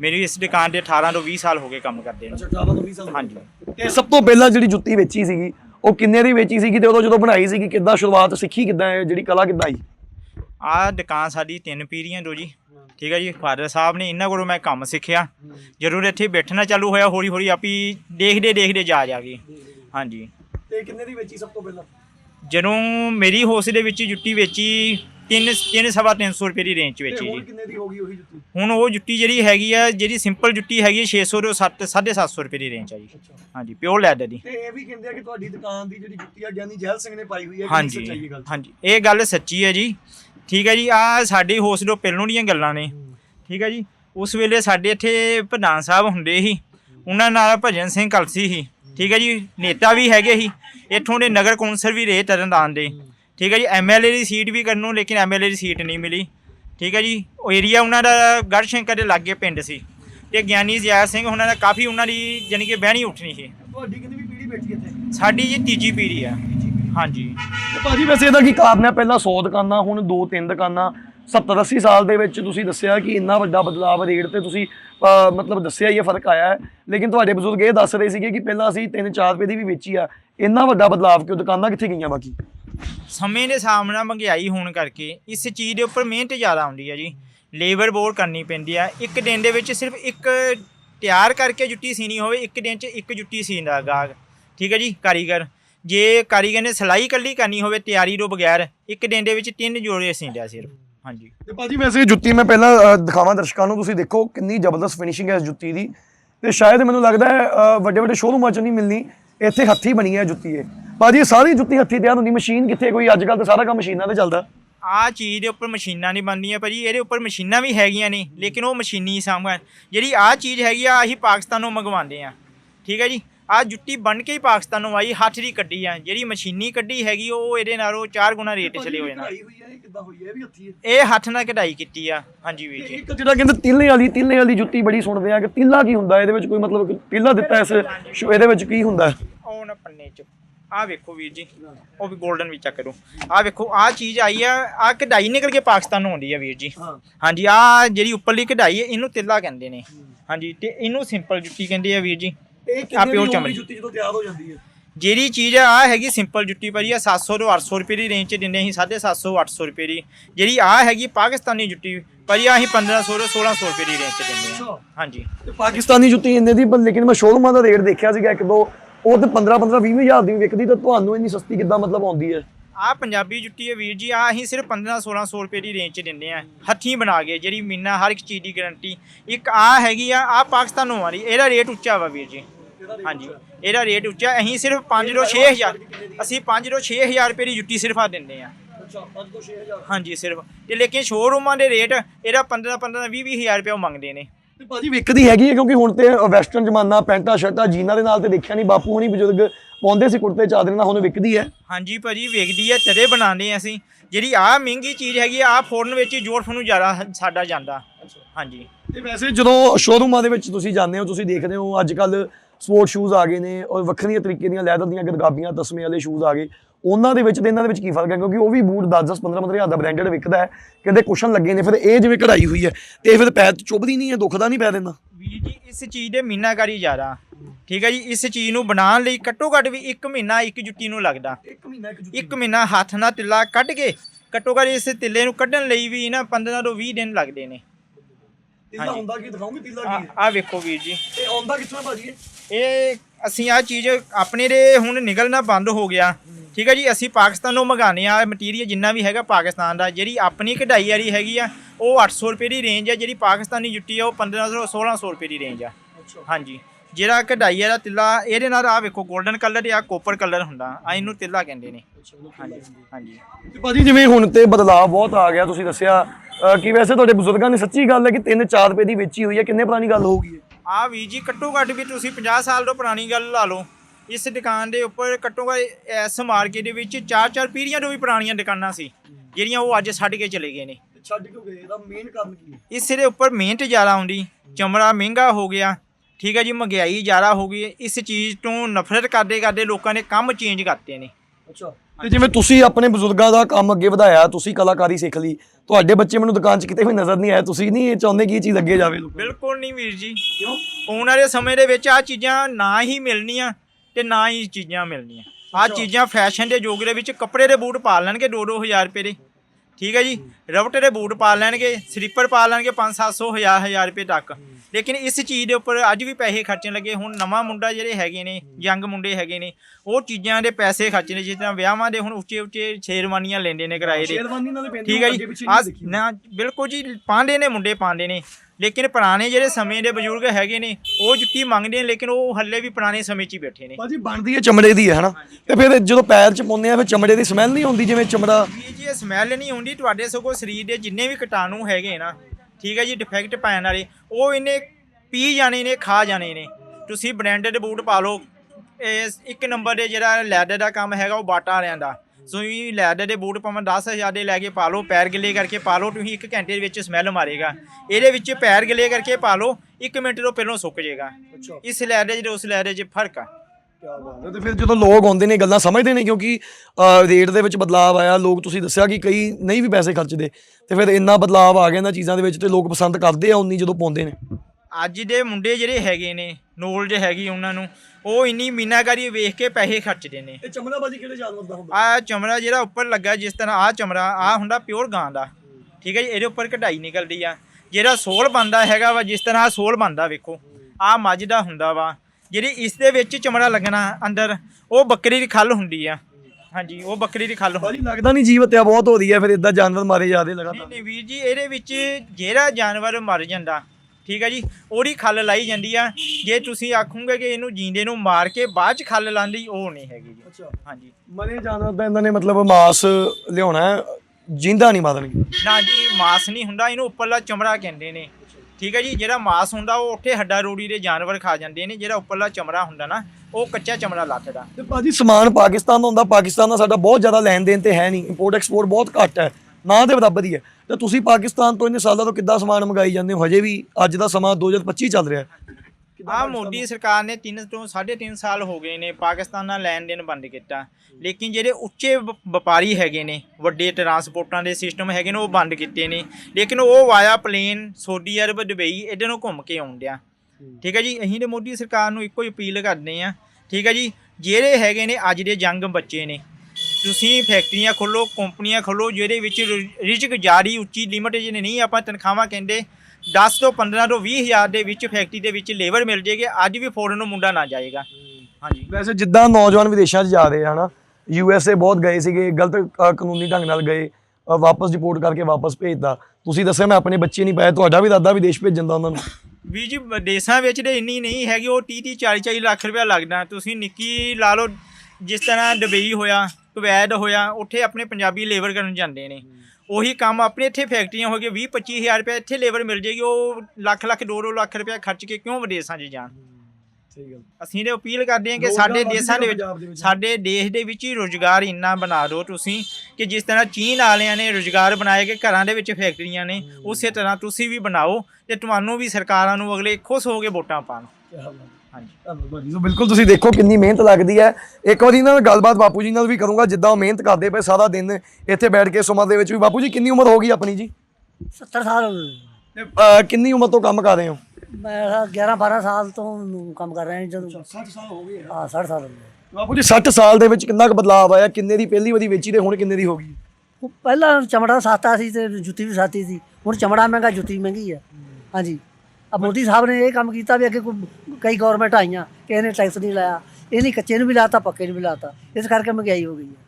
ਮੇਰੀ ਇਸ ਦੁਕਾਨ ਤੇ 18 ਤੋਂ 20 ਸਾਲ ਹੋ ਗਏ ਕੰਮ ਕਰਦੇ ਨੂੰ। 18 ਤੋਂ 20 ਸਾਲ ਹਾਂਜੀ। ਤੇ ਸਭ ਤੋਂ ਪਹਿਲਾਂ ਜਿਹੜੀ ਜੁੱਤੀ ਵੇਚੀ ਸੀਗੀ ਉਹ ਕਿੰਨੇ ਦੀ ਵੇਚੀ ਸੀਗੀ ਤੇ ਉਦੋਂ ਜਦੋਂ ਬਣਾਈ ਸੀਗੀ ਕਿੱਦਾਂ ਸ਼ੁਰੂਆਤ ਸਿੱਖੀ ਕਿੱਦਾਂ ਜਿਹੜੀ ਕਲਾ ਕਿੱਦਾਂ ਆਈ? ਆਹ ਦੁਕਾਨ ਸਾਡੀ ਤਿੰਨ ਪੀੜ੍ਹੀਆਂ ਤੋਂ ਜੀ ਠੀਕ ਹੈ ਜੀ। ਫਾਦਰ ਸਾਹਿਬ ਨੇ ਇਹਨਾਂ ਕੋਲੋਂ ਮੈਂ ਕੰਮ ਸਿੱਖਿਆ। ਜਦੋਂ ਇੱਥੇ ਬੈਠਣਾ ਚਾਲੂ ਹੋਇਆ ਹੌਲੀ ਹੌਲੀ ਆਪੀ ਦੇਖਦੇ ਦੇਖਦੇ ਜਾ ਜਾ ਗਏ ਹਾਂਜੀ। ਤੇ ਕਿੰਨੇ ਦੀ ਵੇਚੀ ਸਭ ਤੋਂ ਪਹਿਲਾਂ? ਜਦੋਂ ਮੇਰੀ ਹੋਸ ਦੇ ਵਿੱਚ ਜੁੱਤੀ ਵੇਚੀ 3 3 ਸਵਾ 300 ਰੁਪਏ ਦੀ ਰੇਂਜ 'ਚ ਵੇਚੀ ਜੀ। ਕਿੰਨੇ ਦੀ ਹੋ ਗਈ ਉਹੀ ਜੁੱਤੀ? ਹੁਣ ਉਹ ਜੁੱਤੀ ਜਿਹੜੀ ਹੈਗੀ ਆ ਜਿਹੜੀ ਸਿੰਪਲ ਜੁੱਤੀ ਹੈਗੀ ਆ 600 ਤੋਂ 7 750 ਰੁਪਏ ਦੀ ਰੇਂਜ ਆ ਜੀ। ਹਾਂਜੀ ਪਿਓਰ ਲੈਦਰ ਦੀ। ਤੇ ਇਹ ਵੀ ਕਹਿੰਦੇ ਆ ਕਿ ਤੁਹਾਡੀ ਦੁਕਾਨ ਦੀ ਜਿਹੜੀ ਜੁੱਤੀ ਆ ਗਿਆਨੀ ਜੈਲ ਸਿੰਘ ਨੇ ਪਾਈ ਹੋਈ ਹੈ ਹਾਂਜੀ ਹਾਂਜੀ। ਇਹ ਗੱਲ ਸੱਚੀ ਹੈ ਜੀ। ਠੀਕ ਹੈ ਜੀ ਆ ਸਾਡੀ ਹੋਸ ਤੋਂ ਪਹਿਲੋਂ ਦੀਆਂ ਗੱਲਾਂ ਨੇ। ਠੀਕ ਹੈ ਜੀ ਉਸ ਵੇਲੇ ਸਾਡੇ ਇੱਥੇ ਪ੍ਰਧਾਨ ਸਾਹਿਬ ਹੁੰਦੇ ਸੀ। ਉਹਨਾਂ ਨਾਲ ਭਜਨ ਸਿੰਘ ਕਲਸੀ ਸੀ। ਠੀਕ ਹੈ ਜੀ ਨੇਤਾ ਵੀ ਹੈਗੇ ਸੀ। ਇੱਥੋਂ ਦੇ ਨਗਰ ਕੌਂਸਲ ਵੀ ਰਹੇ ਤਰਨਤਾਰਨ ਦੇ। ਠੀਕ ਹੈ ਜੀ ਐਮਐਲਏ ਦੀ ਸੀਟ ਵੀ ਕਰਨ ਨੂੰ ਲੇਕਿਨ ਐਮਐਲਏ ਦੀ ਸੀਟ ਨਹੀਂ ਮਿਲੀ। ਠੀਕ ਹੈ ਜੀ ਉਹ ਏਰੀਆ ਉਹਨਾਂ ਦਾ ਗੜਸ਼ੰਕਰ ਦੇ ਲਾਗੇ ਪਿੰਡ ਸੀ। ਤੇ ਗਿਆਨੀ ਜ਼ੈਰ ਸਿੰਘ ਉਹਨਾਂ ਦਾ ਕਾਫੀ ਉਹਨਾਂ ਦੀ ਜਾਣੀ ਕਿ ਬਹਿਣੀ ਉੱਠਣੀ ਸੀ। ਤੁਹਾਡੀ ਕਿੰਨੀ ਵੀ ਪੀੜੀ ਬੈਠੀ ਇੱਥੇ? ਸਾਡੀ ਜੀ ਤੀਜੀ ਪੀੜ੍ਹੀ ਆ। ਹਾਂਜੀ। ਤੇ ਭਾਜੀ ਵੈਸੇ ਇਹਦਾ ਕੀ ਕਾਰਨ ਹੈ? ਪਹਿਲਾਂ 100 ਦੁਕਾਨਾਂ ਹੁਣ 2-3 ਦੁਕਾਨਾਂ। 70 80 ਸਾਲ ਦੇ ਵਿੱਚ ਤੁਸੀਂ ਦੱਸਿਆ ਕਿ ਇੰਨਾ ਵੱਡਾ ਬਦਲਾਅ ਰੇਟ ਤੇ ਤੁਸੀਂ ਮਤਲਬ ਦੱਸਿਆ ਹੀ ਇਹ ਫ਼ਰਕ ਆਇਆ ਹੈ। ਲੇਕਿਨ ਤੁਹਾਡੇ ਬਜ਼ੁਰਗ ਇਹ ਦੱਸ ਰਹੇ ਸੀਗੇ ਕਿ ਪਹਿਲਾਂ ਅਸੀਂ 3-4 ਰੁਪਏ ਦੀ ਵੀ ਵੇਚੀ ਆ। ਇੰਨਾ ਵੱਡਾ ਬਦਲਾਅ ਕਿਉਂ? ਦੁਕਾਨਾਂ ਕਿੱਥੇ ਗਈਆਂ ਬਾਕੀ? ਸਮੇਂ ਦੇ ਹਿਸਾਬ ਨਾਲ ਮਹਿੰਗਾਈ ਹੋਣ ਕਰਕੇ ਇਸ ਚੀਜ਼ ਦੇ ਉੱਪਰ ਮਿਹਨਤ ਜ਼ਿਆਦਾ ਆਉਂਦੀ ਹੈ ਜੀ। ਲੇਬਰ ਬੋਰ ਕਰਨੀ ਪੈਂਦੀ ਆ। ਇੱਕ ਦਿਨ ਦੇ ਵਿੱਚ ਸਿਰਫ ਇੱਕ ਤਿਆਰ ਕਰਕੇ ਜੁੱਤੀ ਸੀਣੀ ਹੋਵੇ, ਇੱਕ ਦਿਨ 'ਚ ਇੱਕ ਜੁੱਤੀ ਸੀਂਦਾ ਗਾਹਕ। ਠੀਕ ਹੈ ਜੀ, ਕਾਰੀਗਰ। ਜੇ ਕਾਰੀਗਰ ਨੇ ਸਿਲਾਈ ਕੱਲੀ ਕਰਨੀ ਹੋਵੇ ਤਿਆਰੀ ਤੋਂ ਬਗੈਰ, ਇੱਕ ਦਿਨ ਦੇ ਵਿੱਚ ਤਿੰਨ ਜੋੜੇ ਸੀਂਦਾ ਸਿਰਫ। ਹਾਂਜੀ। ਤੇ ਭਾਜੀ ਵੈਸੇ ਜੁੱਤੀ ਮੈਂ ਪਹਿਲਾਂ ਅ, ਦਿਖਾਵਾਂ ਦਰਸ਼ਕਾਂ ਨੂੰ ਤੁਸੀਂ ਦੇਖੋ ਕਿੰਨੀ ਜ਼ਬਰਦਸਤ ਫਿਨਿਸ਼ਿੰਗ ਹੈ ਇਸ ਜੁੱਤੀ ਦੀ। ਤੇ ਸ਼ਾਇਦ ਮੈਨੂੰ ਲੱਗਦਾ ਹੈ ਵੱਡੇ ਵੱਡੇ ਸ਼ੋਰੂਮਾਂ 'ਚ ਨਹੀਂ ਮਿਲਣੀ ਇੱਥੇ ਹੱਥੀ ਬਣੀ ਹੈ ਜੁੱਤੀ ਇਹ। ਭਾਜੀ ਇਹ ਸਾਰੀ ਜੁੱਤੀ ਹੱਥੀ ਤਿਆਰ ਹੁੰਦੀ ਮਸ਼ੀਨ ਕਿੱਥੇ ਕੋਈ? ਅੱਜ ਕੱਲ ਤਾਂ ਸਾਰਾ ਕੰਮ ਮਸ਼ੀਨਾਂ ਤੇ ਚੱਲਦਾ। ਆ ਚੀਜ਼ ਦੇ ਉੱਪਰ ਮਸ਼ੀਨਾਂ ਨਹੀਂ ਬਣਦੀਆਂ ਭਾਜੀ ਇਹਦੇ ਉੱਪਰ ਮਸ਼ੀਨਾਂ ਵੀ ਹੈਗੀਆਂ ਨੇ ਲੇਕਿਨ ਉਹ ਮਸ਼ੀਨੀ ਸਾਂਭਣ ਜਿਹੜੀ ਆ ਚੀਜ਼ ਹੈਗੀ ਆ ਅਸੀਂ ਪਾਕਿਸਤਾਨੋਂ ਮੰਗਵਾਉਂਦੇ ਆ। ਠੀਕ ਹੈ ਜੀ? ਆ ਜੁੱਤੀ ਬਣ ਕੇ ਹੀ ਪਾਕਿਸਤਾਨੋਂ ਆਈ ਹੱਥ ਦੀ ਕੱਢੀ ਆ। ਜਿਹੜੀ ਮਸ਼ੀਨੀ ਕੱਢੀ ਹੈਗੀ ਉਹ ਇਹਦੇ ਨਾਲੋਂ ਚਾਰ ਗੁਣਾ ਰੇਟ ਚਲੇ ਹੋਏ ਨਾ ਇਹ ਕਿੱਦਾਂ ਹੋਈ ਹੈ ਇਹ ਵੀ ਹੱਥੀ ਹੈ ਇਹ ਹੱਥ ਨਾਲ ਕਢਾਈ ਕੀਤੀ ਆ। ਹਾਂਜੀ ਵੀਰ ਜੀ। ਇੱਕ ਜਿਹੜਾ ਕਹਿੰਦੇ ਤਿੱਲੇ ਵਾਲੀ ਤਿੱਲੇ ਵਾਲੀ ਜੁੱਤੀ ਬੜੀ ਸੁਣਦੇ ਆ ਕਿ ਤਿੱਲਾ ਕੀ ਹੁੰਦਾ? ਇਹਦੇ ਵਿੱਚ ਕੋਈ ਮਤਲਬ ਤਿੱਲਾ ਦਿੱਤਾ ਇਸ ਇਹਦੇ ਵਿੱਚ ਕੀ ਹੁੰਦਾ? ਉਹ ਨਾ ਪੰਨੇ ਚ। ਆ ਵੇਖੋ ਵੀਰ ਜੀ ਉਹ ਵੀ 골ਡਨ ਵਿੱਚ ਚੈੱਕ ਕਰੋ। ਆ ਵੇਖੋ ਆ ਚੀਜ਼ ਆਈ ਆ ਆ ਕਢਾਈ ਨਿਕਲ ਕੇ ਪਾਕਿਸਤਾਨ ਨੂੰ ਆਉਂਦੀ ਆ ਵੀਰ ਜੀ। ਹਾਂਜੀ ਆ ਜਿਹੜੀ ਉੱਪਰਲੀ ਕਢਾਈ ਹੈ ਇਹਨੂੰ ਤਿੱਲਾ ਕਹਿੰਦੇ ਨੇ। ਹਾਂਜੀ ਤੇ ਇਹਨੂੰ ਸਿੰਪਲ ਜੁੱਤੀ ਕਹਿੰਦੇ ਆ ਵੀਰ ਜੀ। ਇਹ ਆ ਪਿਓਰ ਚਮੜੀ। ਜੁੱਤੀ ਜਦੋਂ ਤਿਆਰ ਹੋ ਜਾਂਦੀ ਹੈ? ਜਿਹੜੀ ਚੀਜ਼ ਆ ਹੈਗੀ ਸਿੰਪਲ ਜੁੱਤੀ ਭਾਜੀ ਆ 700 ਤੋਂ 800 ਰੁਪਏ ਦੀ ਰੇਂਜ 'ਚ ਦਿੰਦੇ ਅਸੀਂ 750 800 ਰੁਪਏ ਦੀ। ਜਿਹੜੀ ਆ ਹੈਗੀ ਪਾਕਿਸਤਾਨੀ ਜੁੱਤੀ ਭਾਜੀ ਅਸੀਂ 1500 ਤੋਂ 1600 ਰੁਪਏ ਦੀ ਰੇਂਜ 'ਚ ਦਿੰਦੇ ਆ ਹਾਂਜੀ। ਤੇ ਪਾਕਿਸਤਾਨੀ ਜੁੱਤੀ ਇੰਨੇ ਦੀ ਪਰ ਲੇਕਿਨ ਮੈਂ ਸ਼ੋਰੂਮਾਂ ਦਾ ਰੇਟ ਦੇਖਿਆ ਸੀਗਾ ਇੱਕ ਦੋ ਉਹ ਤੇ 15 15 20 ਹਜ਼ਾਰ ਦੀ ਵਿਕਦੀ ਤਾਂ ਤੁਹਾਨੂੰ ਇੰਨੀ ਸਸਤੀ ਕਿੱਦਾਂ ਮਤਲਬ ਆਉਂਦੀ ਹੈ? ਆ ਪੰਜਾਬੀ ਜੁੱਤੀ ਹੈ ਵੀਰ ਜੀ ਆ ਅਸੀਂ ਸਿਰਫ 15 1600 ਰੁਪਏ ਦੀ ਰੇਂਜ 'ਚ ਦਿੰਦੇ ਆ ਹੱਥੀਂ ਬਣਾ ਕੇ ਜਿਹੜੀ ਮੀਨਾ ਹਰ ਇੱਕ ਚੀਜ਼ ਦੀ ਗਾਰੰਟੀ ਇੱਕ ਆ ਹੈਗੀ ਆ ਆ ਪਾਕਿਸਤਾਨੋਂ ਰਹੀ ਇਹਦਾ ਰੇਟ ਉੱਚਾ ਵਾ ਵੀਰ ਜੀ। ਹਾਂਜੀ। ਇਹਦਾ ਰੇਟ ਉੱਚਾ ਅਸੀਂ ਸਿਰਫ 5 ਤੋਂ 6000 ਅਸੀਂ 5 ਤੋਂ 6000 ਰੁਪਏ ਦੀ ਜੁੱਤੀ ਸਿਰਫ ਆ ਦਿੰਦੇ ਆ ਅੱਛਾ 5 ਤੋਂ 6000 ਹਾਂਜੀ ਸਿਰਫ। ਤੇ ਲੇਕਿਨ ਸ਼ੋਰੂਮਾਂ ਦੇ ਰੇਟ ਇਹਦਾ 15 15 20 20 ਹਜ਼ਾਰ ਰੁਪਏ ਉਹ ਮੰਗਦੇ ਨੇ। ਤੇ ਭਾਜੀ ਵਿਕਦੀ ਹੈਗੀ ਹੈ ਕਿਉਂਕਿ ਹੁਣ ਤੇ ਵੈਸਟਰਨ ਜ਼ਮਾਨਾ ਪੈਂਟਾਂ ਸ਼ਰਟਾਂ ਜੀਨਾਂ ਦੇ ਨਾਲ ਤੇ ਦੇਖਿਆ ਨਹੀਂ ਬਾਪੂ ਹੁਣੀ ਬਜ਼ੁਰਗ ਪਾਉਂਦੇ ਸੀ ਕੁੜਤੇ ਚਾਦਰੇ ਨਾਲ ਹੁਣ ਵਿਕਦੀ ਹੈ। ਹਾਂਜੀ ਭਾਜੀ ਵੇਖਦੀ ਹੈ ਤਦੇ ਬਣਾਉਂਦੇ ਆ ਅਸੀਂ। ਜਿਹੜੀ ਆ ਮਹਿੰਗੀ ਚੀਜ਼ ਹੈਗੀ ਆ ਫੋਰਨ ਵਿੱਚ ਯੂਰਪ ਨੂੰ ਜ਼ਿਆਦਾ ਸਾਡਾ ਜਾਂਦਾ। ਹਾਂਜੀ। ਤੇ ਵੈਸੇ ਜਦੋਂ ਸ਼ੋਰੂਮਾਂ ਦੇ ਵਿੱਚ ਤੁਸੀਂ ਜਾਂਦੇ ਹੋ ਤੁਸੀਂ ਦੇਖਦੇ ਹੋ ਅੱਜ ਕੱਲ ਸਪੋਰਟ ਸ਼ੂਜ਼ ਆ ਗਏ ਨੇ ਔਰ ਵੱਖਰੀਆਂ ਤਰੀਕੇ ਦੀਆਂ ਲੈਦਰ ਦੀਆਂ ਗਰਗਾਬੀਆਂ ਤਸਮੇ ਵਾਲੇ ਸ਼ੂਜ਼ ਆ ਗਏ। ਉਹਨਾਂ ਦੇ ਵਿੱਚ ਤੇ ਇਹਨਾਂ ਦੇ ਵਿੱਚ ਕੀ ਫ਼ਰਕ ਹੈ? ਕਿਉਂਕਿ ਉਹ ਵੀ ਬੂਟ 10 10 15 15 ਹਜ਼ਾਰ ਦਾ ਬ੍ਰਾਂਡਡ ਵਿਕਦਾ ਹੈ। ਕਹਿੰਦੇ ਕੁਸ਼ਨ ਲੱਗੇ ਨੇ ਫਿਰ ਇਹ ਜਿਵੇਂ ਕਢਾਈ ਹੋਈ ਹੈ ਤੇ ਇਹ ਫਿਰ ਪੈਰ ਚੁੱਭਦੀ ਨਹੀਂ ਹੈ ਦੁਖਦਾ ਨਹੀਂ ਪੈ ਦਿੰਦਾ। ਵੀਰ ਜੀ ਇਸ ਚੀਜ਼ ਦੇ ਮੀਨਾਕਾਰੀ ਜ਼ਿਆਦਾ। ਠੀਕ ਹੈ ਜੀ ਇਸ ਚੀਜ਼ ਨੂੰ ਬਣਾਉਣ ਲਈ ਘੱਟੋ ਘੱਟ ਵੀ 1 ਮਹੀਨਾ ਇੱਕ ਜੁੱਤੀ ਨੂੰ ਲੱਗਦਾ। ਇੱਕ ਮਹੀਨਾ ਇੱਕ ਇੱਕ ਮਹੀਨਾ ਹੱਥ ਨਾਲ ਤਿੱਲਾ ਕੱਢ ਕੇ ਘੱਟੋ ਘੱਟ ਇਸ ਤਿੱਲੇ ਨੂੰ ਕੱਢਣ ਲਈ ਵੀ ਨਾ 15 ਤੋਂ 20 ਦਿਨ ਲੱਗਦੇ ਨੇ। ਤੀਲਾ ਹੁੰਦਾ ਕੀ ਦਿਖਾਉਂਗੇ ਤੀਲਾ ਆ ਕੀ ਹੈ? ਆ ਵੇਖੋ ਵੀਰ ਜੀ। ਇਹ ਆਉਂਦਾ ਕਿੱਥੋਂ ਹੈ ਭਾਜੀ ਇਹ? ਇਹ ਅਸੀਂ ਆ ਚੀਜ਼ ਆਪਣੇ ਦੇ ਹੁਣ ਨਿਕਲਣਾ ਬੰਦ ਹੋ ਗਿਆ। ਠੀਕ ਹੈ ਜੀ ਅਸੀਂ ਪਾਕਿਸਤਾਨੋਂ ਮੰਗਾਉਂਦੇ ਆ ਮਟੀਰੀਅਲ ਜਿੰਨਾ ਵੀ ਹੈਗਾ ਪਾਕਿਸਤਾਨ ਦਾ। ਜਿਹੜੀ ਆਪਣੀ ਕਢਾਈ ਵਾਲੀ ਹੈਗੀ ਆ ਉਹ 800 ਰੁਪਏ ਦੀ ਰੇਂਜ ਆ ਜਿਹੜੀ ਪਾਕਿਸਤਾਨੀ ਜੁੱਤੀ ਆ ਉਹ 1500 1600 ਰੁਪਏ ਦੀ ਰੇਂਜ ਆ। ਹਾਂਜੀ। ਜਿਹੜਾ ਕਢਾਈ ਵਾਲਾ ਤਿੱਲਾ ਇਹਦੇ ਨਾਲ ਆ ਵੇਖੋ 골ਡਨ ਕਲਰ ਜਾਂ ਕੋਪਰ ਕਲਰ ਹੁੰਦਾ। ਆ ਇਹਨੂੰ ਤਿੱਲਾ ਕਹਿੰਦੇ ਨੇ। ਹਾਂਜੀ ਹਾਂਜੀ। ਤੇ ਭਾਜੀ ਜਿਵੇਂ ਹੁਣ ਤੇ ਬਦਲਾਅ ਬਹੁਤ ਆ ਗਿਆ ਤੁਸੀਂ ਦੱਸਿਆ ਕਿ ਵੈਸੇ ਤੁਹਾਡੇ ਬਜ਼ੁਰਗਾਂ ਨੇ ਸੱਚੀ ਗੱਲ ਹੈ ਕਿ 3-4 ਰੁਪਏ ਦੀ ਵੇਚੀ ਹੋਈ ਹੈ ਕਿੰਨੇ ਪੁਰਾਣੀ ਗੱਲ ਹੋਊਗੀ ਇਹ? ਆ ਵੀ ਜੀ ਘੱਟੋ ਘੱਟ ਵੀ ਤੁਸੀਂ 50 ਸਾਲ ਤੋਂ ਪੁਰਾਣੀ ਗੱਲ ਲਾ ਲਓ। ਇਸ ਦੁਕਾਨ ਦੇ ਉੱਪਰ ਘੱਟੋ ਘੱਟ ਇਸ ਮਾਰਕੀਟ ਦੇ ਵਿੱਚ ਚਾਰ ਚਾਰ ਪੀੜ੍ਹੀਆਂ ਤੋਂ ਵੀ ਪੁਰਾਣੀਆਂ ਦੁਕਾਨਾਂ ਸੀ ਜਿਹੜੀਆਂ ਉਹ ਅੱਜ ਛੱਡ ਕੇ ਚਲੇ ਗਏ ਨੇ। ਛੱਡ ਕਿਉਂ ਗਏ? ਇਹਦਾ ਮੇਨ ਕਾਰਨ ਕੀ ਹੈ? ਇਸ ਦੇ ਉੱਪਰ ਮਿਹਨਤ ਜ਼ਿਆਦਾ ਆਉਂਦੀ ਚਮੜਾ ਮਹਿੰਗਾ ਹੋ ਗਿਆ ਠੀਕ ਹੈ ਜੀ ਮਹਿੰਗਾਈ ਜ਼ਿਆਦਾ ਹੋ ਗਈ ਇਸ ਚੀਜ਼ ਤੋਂ ਨਫ਼ਰਤ ਕਰਦੇ ਕਰਦੇ ਲੋਕਾਂ ਨੇ ਕੰਮ ਚੇਂਜ ਕਰਤੇ ਨੇ। ਅੱਛਾ। ਤੇ ਜਿਵੇਂ ਤੁਸੀਂ ਆਪਣੇ ਬਜ਼ੁਰਗਾਂ ਦਾ ਕੰਮ ਅੱਗੇ ਵਧਾਇਆ ਤੁਸੀਂ ਕਲਾਕਾਰੀ ਸਿੱਖ ਲਈ ਤੁਹਾਡੇ ਬੱਚੇ ਮੈਨੂੰ ਦੁਕਾਨ 'ਚ ਕਿਤੇ ਵੀ ਨਜ਼ਰ ਨਹੀਂ ਆਏ ਤੁਸੀਂ ਨਹੀਂ ਇਹ ਚਾਹੁੰਦੇ ਕਿ ਇਹ ਚੀਜ਼ ਅੱਗੇ ਜਾਵੇ ਲੋਕਾਂ ਬਿਲਕੁਲ ਨਹੀਂ ਵੀਰ ਜੀ। ਕਿਉਂ? ਆਉਣ ਵਾਲੇ ਸਮੇਂ ਦੇ ਵਿੱਚ ਆ ਚੀਜ਼ਾਂ ਨਾ ਹੀ ਮਿਲਣੀਆਂ ਤੇ ਨਾ ਹੀ ਚੀਜ਼ਾਂ ਮਿਲਣੀਆਂ। ਆ ਚੀਜ਼ਾਂ ਫੈਸ਼ਨ ਦੇ ਯੁੱਗ ਦੇ ਵਿੱਚ ਕੱਪੜੇ ਦੇ ਬੂਟ ਪਾ ਲੈਣਗੇ 2-2000 ਰੁਪਏ ਦੇ। ਠੀਕ ਹੈ ਜੀ? ਰਬਟ ਦੇ ਬੂਟ ਪਾ ਲੈਣਗੇ ਸਲੀਪਰ ਪਾ ਲੈਣਗੇ 5-700 1000 1000 ਰੁਪਏ ਤੱਕ। ਲੇਕਿਨ ਇਸ ਚੀਜ਼ ਦੇ ਉੱਪਰ ਅੱਜ ਵੀ ਪੈਸੇ ਖਰਚਣ ਲੱਗੇ। ਹੁਣ ਨਵਾਂ ਮੁੰਡਾ ਜਿਹੜੇ ਹੈਗੇ ਨੇ ਯੰਗ ਮੁੰਡੇ ਹੈਗੇ ਨੇ ਉਹ ਚੀਜ਼ਾਂ ਦੇ ਪੈਸੇ ਖਰਚਣੇ ਜਿਸ ਤਰ੍ਹਾਂ ਵਿਆਹਾਂ ਦੇ ਹੁਣ ਉੱਚੇ ਉੱਚੇ ਸ਼ੇਰਵਾਨੀਆਂ ਲੈਂਦੇ ਨੇ ਕਿਰਾਏ ਦੇ। ਠੀਕ ਹੈ ਜੀ? ਆ ਨਾ ਬਿਲਕੁਲ ਜੀ ਪਾਉਂਦੇ ਨੇ ਮੁੰਡੇ ਪਾਉਂਦੇ ਨੇ। ਲੇਕਿਨ ਪੁਰਾਣੇ ਜਿਹੜੇ ਸਮੇਂ ਦੇ ਬਜ਼ੁਰਗ ਹੈਗੇ ਨੇ ਉਹ ਜੁੱਤੀ ਮੰਗਦੇ ਨੇ ਲੇਕਿਨ ਉਹ ਹੱਲੇ ਵੀ ਪੁਰਾਣੇ ਸਮੇਂ 'ਚ ਹੀ ਬੈਠੇ ਨੇ। ਭਾਜੀ ਬਣਦੀ ਹੈ ਚਮੜੇ ਦੀ ਹੈ ਹਨਾ? ਤੇ ਫਿਰ ਜਦੋਂ ਪੈਰ 'ਚ ਪਾਉਂਦੇ ਆ ਫਿਰ ਚਮੜੇ ਦੀ ਸਮੈਲ ਨਹੀਂ ਆਉਂਦੀ ਜਿਵੇਂ ਚਮੜਾ ਵੀ ਜੀ ਇਹ ਸਮੈਲ ਨਹੀਂ ਹੁੰਦੀ ਤੁਹਾਡੇ ਸਗੋਂ ਸਰੀਰ ਦੇ ਜਿੰਨੇ ਵੀ ਕੀਟਾਣੂ ਹੈਗੇ ਨਾ ਠੀਕ ਹੈ ਜੀ ਡਿਫੈਕਟ ਪੈਣ ਵਾਲੇ ਉਹ ਇਹਨੇ ਪੀ ਜਾਣੇ ਨੇ ਖਾ ਜਾਣੇ ਨੇ। ਤੁਸੀਂ ਬ੍ਰਾਂਡਡ ਬੂਟ ਪਾ ਲਓ ਇਹ ਇੱਕ ਨੰਬਰ ਦੇ ਜਿਹੜਾ ਲੈਦਰ ਦਾ ਕੰਮ ਹੈਗਾ ਉਹ ਬਾਟਾ ਵਾਲਿਆਂ ਦਾ। ਸੋ ਇਹ ਲੈਦਰ ਦੇ ਬੂਟ ਭਾਵੇਂ 10000 ਦੇ ਲੈ ਕੇ ਪਾ ਲਓ ਪੈਰ ਗਿੱਲੇ ਕਰਕੇ ਪਾ ਲਓ ਤੁਸੀਂ ਇੱਕ ਘੰਟੇ ਦੇ ਵਿੱਚ ਸਮੈਲ ਮਾਰੇਗਾ। ਇਹਦੇ ਵਿੱਚ ਪੈਰ ਗਿੱਲੇ ਕਰਕੇ ਪਾ ਲਓ ਇੱਕ ਮਿੰਟ ਤੋਂ ਪਹਿਲਾਂ ਸੁੱਕ ਜਾਏਗਾ। ਅੱਛਾ। ਇਸ ਲੈਦਰ ਦੇ ਉਸ ਲੈਦਰ 'ਚ ਫ਼ਰਕ ਆ। ਤੇ ਫਿਰ ਜਦੋਂ ਲੋਕ ਆਉਂਦੇ ਨੇ ਗੱਲਾਂ ਸਮਝਦੇ ਨੇ ਕਿਉਂਕਿ ਰੇਟ ਦੇ ਵਿੱਚ ਬਦਲਾਅ ਆਇਆ ਲੋਕ ਤੁਸੀਂ ਦੱਸਿਆ ਕਿ ਕਈ ਨਹੀਂ ਵੀ ਪੈਸੇ ਖਰਚਦੇ ਤੇ ਫਿਰ ਇੰਨਾ ਬਦਲਾਅ ਆ ਗਿਆ ਇਹਨਾਂ ਚੀਜ਼ਾਂ ਦੇ ਵਿੱਚ ਤੇ ਲੋਕ ਪਸੰਦ ਕਰਦੇ ਆ ਉਨੀ ਜਦੋਂ ਪਾਉਂਦੇ ਨੇ। ਅੱਜ ਦੇ ਮੁੰਡੇ ਜਿਹੜੇ ਹੈਗੇ ਨੇ ਨੌਲੇਜ ਹੈਗੀ ਉਹਨਾਂ ਨੂੰ ਉਹ ਇੰਨੀ ਮੀਨਾਕਾਰੀ ਵੇਖ ਕੇ ਪੈਸੇ ਖਰਚਦੇ ਨੇ। ਇਹ ਚਮੜਾ ਬਾਜੀ ਕਿਹੜੇ ਜਾਨਵਰ ਦਾ ਹੁੰਦਾ? ਆ ਚਮੜਾ ਜਿਹੜਾ ਉੱਪਰ ਲੱਗਾ ਜਿਸ ਤਰ੍ਹਾਂ ਆ ਚਮੜਾ ਆ ਹੁੰਦਾ ਪਿਓਰ ਗਾਂ ਦਾ। ਠੀਕ ਹੈ ਜੀ ਇਹਦੇ ਉੱਪਰ ਕਢਾਈ ਨਿਕਲਦੀ ਆ। ਜਿਹੜਾ ਸੋਲ ਬੰਦਾ ਹੈਗਾ ਵਾ ਜਿਸ ਤਰ੍ਹਾਂ ਆਹ ਸੋਲ ਬੰਦਾ ਵੇਖੋ ਆ ਮੱਝ ਦਾ ਹੁੰਦਾ ਵਾ। ਜਿਹੜੀ ਇਸ ਦੇ ਵਿੱਚ ਚਮੜਾ ਲੱਗਣਾ ਅੰਦਰ ਉਹ ਬੱਕਰੀ ਦੀ ਖੱਲ ਹੁੰਦੀ ਆ। ਹਾਂਜੀ ਉਹ ਬੱਕਰੀ ਦੀ ਖੱਲ ਹੁੰਦੀ ਲੱਗਦਾ ਨਹੀਂ ਜੀਵ ਹੱਤਿਆ ਬਹੁਤ ਹੋ ਰਹੀ ਹੈ ਫਿਰ ਇਦਾਂ ਜਾਨਵਰ ਮਾਰੇ ਜਾ ਰਹੇ ਨਹੀਂ ਲਗਾਤਾਰ ਨਹੀਂ ਵੀਰ ਜੀ ਇਹਦੇ ਵਿੱਚ ਜਿਹੜਾ ਜਾਨਵਰ ਮਰ ਜਾਂਦਾ ਠੀਕ ਹੈ ਜੀ ਉਹਦੀ ਖੱਲ ਲਾਈ ਜਾਂਦੀ ਆ। ਜੇ ਤੁਸੀਂ ਆਖੋਗੇ ਕਿ ਇਹਨੂੰ ਜੀਂਦੇ ਨੂੰ ਮਾਰ ਕੇ ਬਾਅਦ ਚ ਖੱਲ ਲਾਂਦੀ ਉਹ ਨਹੀਂ ਹੈਗੀ ਜੀ। ਅੱਛਾ। ਹਾਂਜੀ। ਮਰੇ ਜਾਨਵਰ ਦਾ ਇਹਨਾਂ ਨੇ ਮਤਲਬ ਮਾਸ ਲਿਆਉਣਾ ਜਿੰਦਾ ਨਹੀਂ ਮਾਰਨਗੇ ਨਾ ਜੀ ਮਾਸ ਨਹੀਂ ਹੁੰਦਾ ਇਹਨੂੰ ਉੱਪਰਲਾ ਚਮੜਾ ਕਹਿੰਦੇ ਨੇ। ਠੀਕ ਹੈ ਜੀ ਜਿਹੜਾ ਮਾਸ ਹੁੰਦਾ ਉਹ ਉੱਥੇ ਹੱਡਾ ਰੋੜੀ ਦੇ ਜਾਨਵਰ ਖਾ ਜਾਂਦੇ ਨੇ ਜਿਹੜਾ ਉੱਪਰਲਾ ਚਮੜਾ ਹੁੰਦਾ ਨਾ ਉਹ ਕੱਚਾ ਚਮੜਾ ਲੱਥਦਾ। ਤੇ ਭਾਜੀ ਸਮਾਨ ਪਾਕਿਸਤਾਨ ਦਾ ਹੁੰਦਾ ਪਾਕਿਸਤਾਨ ਦਾ ਸਾਡਾ ਬਹੁਤ ਜ਼ਿਆਦਾ ਲੈਣ ਦੇਣ ਤੇ ਹੈ ਨਹੀਂ ਇੰਪੋਰਟ ਐਕਸਪੋਰਟ ਬਹੁਤ ਘੱਟ ਹੈ ਨਾ ਦੇ ਬਰਾਬਰ ਹੀ ਹੈ। ਤੇ ਤੁਸੀਂ ਪਾਕਿਸਤਾਨ ਤੋਂ ਇੰਨੇ ਸਾਲਾਂ ਤੋਂ ਕਿੱਦਾਂ ਸਮਾਨ ਮੰਗਾਈ ਜਾਂਦੇ ਹੋ? ਹਜੇ ਵੀ ਅੱਜ ਦਾ ਸਮਾਂ 2025 ਚੱਲ ਰਿਹਾ ਹੈ। ਆ ਮੋਦੀ ਸਰਕਾਰ ਨੇ 3 ਤੋਂ 3.5 ਸਾਲ ਹੋ ਗਏ ਨੇ ਪਾਕਿਸਤਾਨ ਨਾਲ ਲੈਣ ਦੇਣ ਬੰਦ ਕੀਤਾ। ਲੇਕਿਨ ਜਿਹੜੇ ਉੱਚੇ ਵਪਾਰੀ ਹੈਗੇ ਨੇ ਵੱਡੇ ਟਰਾਂਸਪੋਰਟਾਂ ਦੇ ਸਿਸਟਮ ਹੈਗੇ ਨੇ ਉਹ ਬੰਦ ਕੀਤੇ ਨੇ। ਲੇਕਿਨ ਉਹ via plane Saudi Arab Dubai ਇੱਧਰ ਨੂੰ ਘੁੰਮ ਕੇ ਆਉਂਦਿਆ ਠੀਕ ਹੈ ਜੀ ਅਸੀਂ ਤੇ ਮੋਦੀ ਸਰਕਾਰ ਨੂੰ ਇੱਕੋ ਹੀ ਅਪੀਲ ਕਰਦੇ ਆ ਠੀਕ ਹੈ ਜੀ ਜਿਹੜੇ ਹੈਗੇ ਨੇ ਅੱਜ ਦੇ ਜੰਗ ਬੱਚੇ ਨੇ ਤੁਸੀਂ ਫੈਕਟਰੀਆਂ ਖੋਲੋ ਕੰਪਨੀਆਂ ਖੋਲੋ ਜਿਹਦੇ ਵਿੱਚ ਰਿਜ਼ਕ ਜਾਰੀ ਉੱਚੀ ਲਿਮਟ ਜਿਹਨੇ ਨਹੀਂ ਆਪਾਂ ਤਨਖਾਹਾਂ ਕਹਿੰਦੇ 10 ਤੋਂ 15 ਤੋਂ 20 ਹਜ਼ਾਰ ਦੇ ਵਿੱਚ ਫੈਕਟਰੀ ਦੇ ਵਿੱਚ ਲੇਬਰ ਮਿਲ ਜੇਗੀ ਅੱਜ ਵੀ ਫੋਰਨ ਨੂੰ ਮੁੰਡਾ ਨਾ ਜਾਏਗਾ। ਹਾਂਜੀ। ਵੈਸੇ ਜਿੱਦਾਂ ਨੌਜਵਾਨ ਵਿਦੇਸ਼ਾਂ 'ਚ ਜਾ ਰਹੇ ਹਨਾ ਯੂ ਐਸ ਏ ਬਹੁਤ ਗਏ ਸੀਗੇ ਗਲਤ ਅ, ਕਾਨੂੰਨੀ ਢੰਗ ਨਾਲ ਗਏ ਅ, ਵਾਪਸ ਡਿਪੋਰਟ ਕਰਕੇ ਵਾਪਸ ਭੇਜਦਾ ਤੁਸੀਂ ਦੱਸਿਆ ਮੈਂ ਆਪਣੇ ਬੱਚੇ ਨਹੀਂ ਪਾਇਆ ਤੁਹਾਡਾ ਵੀ ਇਰਾਦਾ ਵਿਦੇਸ਼ ਭੇਜਣ ਦਾ ਉਹਨਾਂ ਨੂੰ। ਵੀ ਜੀ ਦੇਸ਼ਾਂ ਵਿੱਚ ਤੇ ਇੰਨੀ ਨਹੀਂ ਹੈਗੀ ਉਹ 30 30 40 40 ਲੱਖ ਰੁਪਇਆ ਲੱਗਦਾ। ਤੁਸੀਂ ਨਿੱਕੀ ਲਾ ਲਓ ਜਿਸ ਤਰ੍ਹਾਂ ਦੁਬਈ ਹੋਇਆ ਕੁਵੈਤ ਹੋਇਆ ਉੱਥੇ ਆਪਣੇ ਪੰਜਾਬੀ ਲੇਬਰ ਕਰਨ ਜਾਂਦੇ ਨੇ। ਉਹੀ ਕੰਮ ਆਪਣੇ ਇੱਥੇ ਫੈਕਟਰੀਆਂ ਹੋ ਗਏ 20 25 ਹਜ਼ਾਰ ਰੁਪਏ ਇੱਥੇ ਲੇਬਰ ਮਿਲ ਜੇਗੀ ਉਹ ਲੱਖ ਲੱਖ 2 2 ਲੱਖ ਰੁਪਇਆ ਖਰਚ ਕੇ ਕਿਉਂ ਵਿਦੇਸ਼ਾਂ 'ਚ ਜਾਣ? ਅਸੀਂ ਤੇ ਅਪੀਲ ਕਰਦੇ ਹਾਂ ਕਿ ਸਾਡੇ ਦੇਸ਼ਾਂ ਦੇ ਵਿੱਚ। ਸਾਡੇ ਦੇਸ਼ ਦੇ ਵਿੱਚ ਹੀ ਰੋਜ਼ਗਾਰ ਇੰਨਾ ਬਣਾ ਦਿਓ ਤੁਸੀਂ ਕਿ ਜਿਸ ਤਰ੍ਹਾਂ ਚੀਨ ਵਾਲਿਆਂ ਨੇ ਰੋਜ਼ਗਾਰ ਬਣਾਏ ਕਿ ਘਰਾਂ ਦੇ ਵਿੱਚ ਫੈਕਟਰੀਆਂ ਨੇ ਉਸੇ ਤਰ੍ਹਾਂ ਤੁਸੀਂ ਵੀ ਬਣਾਓ ਤੇ ਤੁਹਾਨੂੰ ਵੀ ਸਰਕਾਰਾਂ ਨੂੰ ਅਗਲੇ ਖੁਸ਼ ਹੋ ਕੇ ਵੋਟਾਂ ਪਾਣ। ਹਾਂਜੀ। ਸੋ ਬਿਲਕੁਲ ਤੁਸੀਂ ਦੇਖੋ ਕਿੰਨੀ ਮਿਹਨਤ ਲੱਗਦੀ ਹੈ। ਇੱਕ ਵਾਰੀ ਨਾਲ ਗੱਲਬਾਤ ਬਾਪੂ ਜੀ ਨਾਲ ਵੀ ਕਰੂੰਗਾ ਜਿੱਦਾਂ ਉਹ ਮਿਹਨਤ ਕਰਦੇ ਪਏ ਸਾਰਾ ਦਿਨ ਇੱਥੇ ਬੈਠ ਕੇ ਸੁਮਰ ਦੇ ਵਿੱਚ ਵੀ। ਬਾਪੂ ਜੀ ਕਿੰਨੀ ਉਮਰ ਹੋ ਗਈ ਆਪਣੀ ਜੀ? 70 ਸਾਲ ਹੋ ਗਏ। ਤੇ, ਅਹ, ਕਿੰਨੀ ਉਮਰ ਤੋਂ ਕੰਮ ਕਰ ਰਹੇ ਹੋ? ਮੈਂ 11 12 ਸਾਲ ਤੋਂ ਕੰਮ ਕਰ ਰਿਹਾ ਜਦੋਂ। 60 ਸਾਲ ਹੋ ਗਏ। ਹਾਂ 60 ਸਾਲ ਹੋ ਗਏ। ਬਾਪੂ ਜੀ 60 ਸਾਲ ਦੇ ਵਿੱਚ ਕਿੰਨਾ ਕੁ ਬਦਲਾਅ ਆਇਆ? ਕਿੰਨੇ ਦੀ ਪਹਿਲੀ ਵਾਰੀ ਵੇਚੀ ਤੇ ਹੁਣ ਕਿੰਨੇ ਦੀ ਹੋ ਗਈ? ਉਹ ਪਹਿਲਾਂ ਚਮੜਾ ਸਸਤਾ ਸੀ ਤੇ ਜੁੱਤੀ ਵੀ ਸਸਤੀ ਸੀ। ਹੁਣ ਚਮੜਾ ਮਹਿੰਗਾ ਜੁੱਤੀ ਮਹਿੰਗੀ ਹੈ ਹਾਂਜੀ। ਆ ਮੋਦੀ ਸਾਹਿਬ ਨੇ ਇਹ ਕੰਮ ਕੀਤਾ ਵੀ ਅੱਗੇ ਕੋਈ ਕਈ ਗਵਰਨਮੈਂਟ ਆਈਆਂ ਕਿਸੇ ਨੇ ਟੈਕਸ ਨਹੀਂ ਲਾਇਆ ਇਹ ਨਹੀਂ ਕੱਚੇ ਨੂੰ ਵੀ ਲਾਤਾ ਪੱਕੇ ਨੂੰ ਵੀ ਲਾਤਾ ਇਸ ਕਰਕੇ ਮਹਿੰਗਾਈ ਹੋ ਗਈ ਹੈ।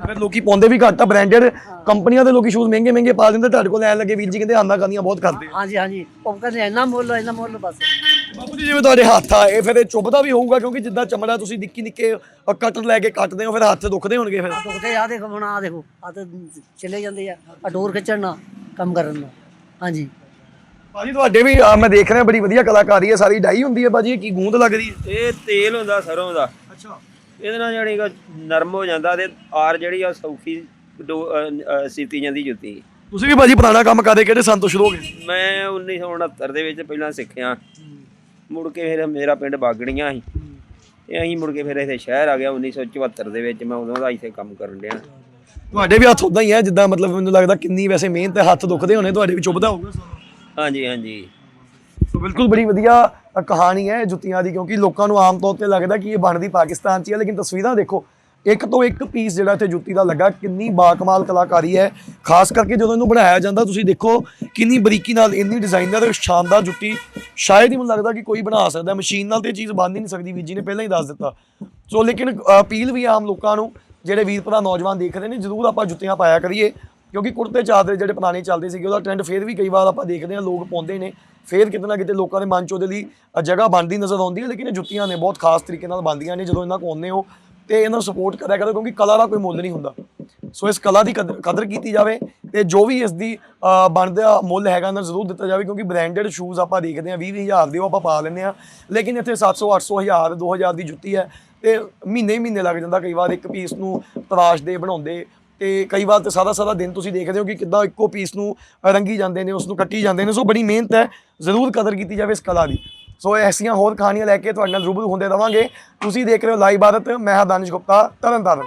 ਫਿਰ ਲੋਕੀ ਪਾਉਂਦੇ ਵੀ ਘੱਟ ਆ ਬ੍ਰਾਂਡਡ ਕੰਪਨੀਆਂ ਦੇ ਲੋਕੀ ਸ਼ੂਜ਼ ਮਹਿੰਗੇ ਮਹਿੰਗੇ ਪਾ ਦਿੰਦੇ ਤੁਹਾਡੇ ਕੋਲ ਲੈਣ ਲੱਗੇ ਵੀਰ ਜੀ ਕਹਿੰਦੇ ਆਂਦਾ ਕਰਨੀਆਂ ਬਹੁਤ ਕਰਦੇ। ਹਾਂਜੀ ਹਾਂਜੀ ਉਹ ਕਹਿੰਦੇ ਇੰਨਾ ਮੁੱਲ ਇੰਨਾ ਮੁੱਲ ਬਸ। ਬਾਪੂ ਜੀ ਜਿਵੇਂ ਤੁਹਾਡੇ ਹੱਥ ਆ ਇਹ ਫਿਰ ਇਹ ਚੁੱਭਦਾ ਵੀ ਹੋਊਗਾ ਕਿਉਂਕਿ ਜਿੱਦਾਂ ਚਮੜਾ ਤੁਸੀਂ ਨਿੱਕੀ ਨਿੱਕੇ ਕਟਰ ਲੈ ਕੇ ਕੱਟਦੇ ਹੋ ਫਿਰ ਹੱਥ ਦੁਖਦੇ ਹੋਣਗੇ ਫਿਰ। ਦੁਖਦੇ ਆ ਦੇਖੋ ਹੁਣ ਆ ਦੇਖੋ ਆ ਤੇ ਚਲੇ ਜਾਂਦੇ ਆ ਆ ਡੋਰ ਖਿੱਚਣ ਨਾਲ ਕੰਮ ਕਰਨ ਨਾਲ। ਹਾਂਜੀ। ਭਾਜੀ ਤੁਹਾਡੇ ਵੀ ਆ, ਮੈਂ ਦੇਖ ਰਿਹਾ ਬੜੀ ਵਧੀਆ ਕਲਾਕਾਰੀ ਹੈ ਸਾਰੀ ਡਾਈ ਹੁੰਦੀ ਹੈ ਭਾਜੀ ਇਹ ਕੀ ਗੂੰਦ ਲੱਗ ਰਹੀ ਹੈ? ਇਹ ਤੇਲ ਹੁੰਦਾ ਸਰੋਂ ਦਾ। ਅੱਛਾ। ਇਹਦੇ ਨਾਲ ਜਾਣੀ ਕਿ ਨਰਮ ਹੋ ਜਾਂਦਾ ਤੇ ਆਰ ਜਿਹੜੀ ਆ ਸੌਖੀ ਡੋ- ਅਹ, ਅਹ, ਸੀਤੀ ਜਾਂਦੀ ਜੁੱਤੀ। ਤੁਸੀਂ ਵੀ ਭਾਜੀ ਪੁਰਾਣਾ ਕੰਮ ਕਰਦੇ ਕਿਹੜੇ ਸੰਤ ਤੋਂ ਸ਼ੁਰੂ ਹੋ ਗਏ? ਮੈਂ 1969 ਦੇ ਵਿੱਚ ਪਹਿਲਾਂ ਸਿੱਖਿਆ। ਮੁੜ ਕੇ ਫਿਰ ਮੇਰਾ ਪਿੰਡ ਬਾਗੜੀਆਂ ਸੀ। ਇਹ ਅਸੀਂ ਮੁੜ ਕੇ ਫਿਰ ਇੱਥੇ ਸ਼ਹਿਰ ਆ ਗਿਆ 1974 ਦੇ ਵਿੱਚ ਮੈਂ ਉਦੋਂ ਦਾ ਇੱਥੇ ਕੰਮ ਕਰਨ ਡਿਆ। ਤੁਹਾਡੇ ਵੀ ਹੱਥ ਉਦਾਂ ਹੀ ਹੈ ਜਿੱਦਾਂ ਮਤਲਬ ਮੈਨੂੰ ਲੱਗਦਾ ਕਿੰਨੀ ਵੈਸੇ ਮਿਹਨਤ ਹੈ ਹੱਥ ਦੁਖਦੇ ਹੋਣੇ ਤੁਹਾਡੇ ਵੀ ਚੁੱਭਦਾ ਹੋਊਗਾ। ਹਾਂਜੀ ਹਾਂਜੀ। ਸੋ ਬਿਲਕੁਲ ਬੜੀ ਵਧੀਆ ਕਹਾਣੀ ਹੈ ਜੁੱਤੀਆਂ ਦੀ, ਕਿਉਂਕਿ ਲੋਕਾਂ ਨੂੰ ਆਮ ਤੌਰ ਤੇ ਲੱਗਦਾ ਕਿ ਇਹ ਬਣਦੀ ਪਾਕਿਸਤਾਨ 'ਚ ਹੀ ਹੈ ਲੇਕਿਨ ਤਸਵੀਰਾਂ ਦੇਖੋ, ਇੱਕ ਤੋਂ ਇੱਕ ਪੀਸ ਜਿਹੜਾ ਇੱਥੇ ਜੁੱਤੀ ਦਾ ਲੱਗਾ, ਕਿੰਨੀ ਬਾਕਮਾਲ ਕਲਾਕਾਰੀ ਹੈ। ਖਾਸ ਕਰਕੇ ਜਦੋਂ ਇਹਨੂੰ ਬਣਾਇਆ ਜਾਂਦਾ, ਤੁਸੀਂ ਦੇਖੋ ਕਿੰਨੀ ਬਰੀਕੀ ਨਾਲ, ਇੰਨੀ ਡਿਜ਼ਾਈਨਰ ਸ਼ਾਨਦਾਰ ਜੁੱਤੀ। ਸ਼ਾਇਦ ਹੀ ਮੈਨੂੰ ਲੱਗਦਾ ਕਿ ਕੋਈ ਬਣਾ ਸਕਦਾ, ਮਸ਼ੀਨ ਨਾਲ ਤੇ ਇਹ ਚੀਜ਼ ਬਣ ਹੀ ਨਹੀਂ ਸਕਦੀ, ਵੀਰ ਜੀ ਨੇ ਪਹਿਲਾਂ ਹੀ ਦੱਸ ਦਿੱਤਾ। ਸੋ ਲੇਕਿਨ ਅਪੀਲ ਵੀ ਆਮ ਲੋਕਾਂ ਨੂੰ, ਜਿਹੜੇ ਵੀਰ ਭਰਾ ਨੌਜਵਾਨ ਦੇਖ ਰਹੇ ਨੇ, ਜ਼ਰੂਰ ਆਪਾਂ ਜੁੱਤੀਆਂ ਪਾਇਆ ਕਰੀਏ। ਕਿਉਂਕਿ ਕੁੜਤੇ ਚਾਦਰੇ ਜਿਹੜੇ ਪੁਰਾਣੇ ਚੱਲਦੇ ਸੀਗੇ, ਉਹਦਾ ਟ੍ਰੈਂਡ ਫੇਰ ਵੀ ਕਈ ਵਾਰ ਆਪਾਂ ਦੇਖਦੇ ਹਾਂ, ਲੋਕ ਪਾਉਂਦੇ ਨੇ। ਫੇਰ ਕਿਤੇ ਨਾ ਕਿਤੇ ਲੋਕਾਂ ਦੇ ਮਨ 'ਚ ਉਹਦੇ ਲਈ ਜਗ੍ਹਾ ਬਣਦੀ ਨਜ਼ਰ ਆਉਂਦੀ ਹੈ, ਲੇਕਿਨ ਇਹ ਜੁੱਤੀਆਂ ਨੇ ਬਹੁਤ ਖਾਸ ਤਰੀਕੇ ਨਾਲ ਬਣਦੀਆਂ ਨੇ, ਜਦੋਂ ਇਹਨਾਂ ਕੋਲ ਆਉਂਦੇ ਹੋ ਤੇ ਇਹਨਾਂ ਨੂੰ ਸਪੋਰਟ ਕਰਿਆ ਕਰੋ, ਕਿਉਂਕਿ ਕਲਾ ਦਾ ਕੋਈ ਮੁੱਲ ਨਹੀਂ ਹੁੰਦਾ। ਸੋ ਇਸ ਕਲਾ ਦੀ ਕਦਰ ਕਦਰ ਕੀਤੀ ਜਾਵੇ ਤੇ ਜੋ ਵੀ ਇਸ ਦੀ ਬਣਦਾ ਮੁੱਲ ਹੈਗਾ ਨਾ ਜ਼ਰੂਰ ਦਿੱਤਾ ਜਾਵੇ, ਕਿਉਂਕਿ ਬ੍ਰਾਂਡਡ ਸ਼ੂਜ਼ ਆਪਾਂ ਦੇਖਦੇ ਹਾਂ 20 ਹਜ਼ਾਰ ਦੇ ਉਹ ਆਪਾਂ ਪਾ ਲੈਂਦੇ ਆ ਲੇਕਿਨ ਇੱਥੇ 700 800 ਹਜ਼ਾਰ 2000 ਦੀ ਜੁੱਤੀ ਹੈ ਤੇ ਮਹੀਨੇ ਮਹੀਨੇ ਲੱਗ ਜਾਂਦਾ, ਕਈ ਵਾਰ ਇੱਕ ਪੀਸ ਨੂੰ ਤਰਾਸ਼ਦੇ ਬਣਾਉਂਦੇ ਤੇ ਕਈ ਵਾਰ ਤੇ ਸਾਰਾ ਸਾਰਾ ਦਿਨ ਤੁਸੀਂ ਦੇਖਦੇ ਹੋ ਕਿ ਕਿੱਦਾਂ ਇੱਕੋ ਪੀਸ ਨੂੰ ਰੰਗੀ ਜਾਂਦੇ ਨੇ ਉਸ ਨੂੰ ਕੱਟੀ ਜਾਂਦੇ ਨੇ। ਸੋ ਬੜੀ ਮਿਹਨਤ ਹੈ, ਜ਼ਰੂਰ ਕਦਰ ਕੀਤੀ ਜਾਵੇ ਇਸ ਕਲਾ ਦੀ। ਸੋ ਐਸੀਆਂ ਹੋਰ ਕਹਾਣੀਆਂ ਲੈ ਕੇ ਤੁਹਾਡੇ ਨਾਲ ਰੂਬਰੂ ਹੁੰਦੇ ਰਵਾਂਗੇ। ਤੁਸੀਂ ਦੇਖ ਰਹੇ ਹੋ ਲਾਈਵ ਭਾਰਤ ਮੈਂ ਹਾਂ ਦਾਨਿਸ਼ ਗੁਪਤਾ ਤਰਨਤਾਰਨ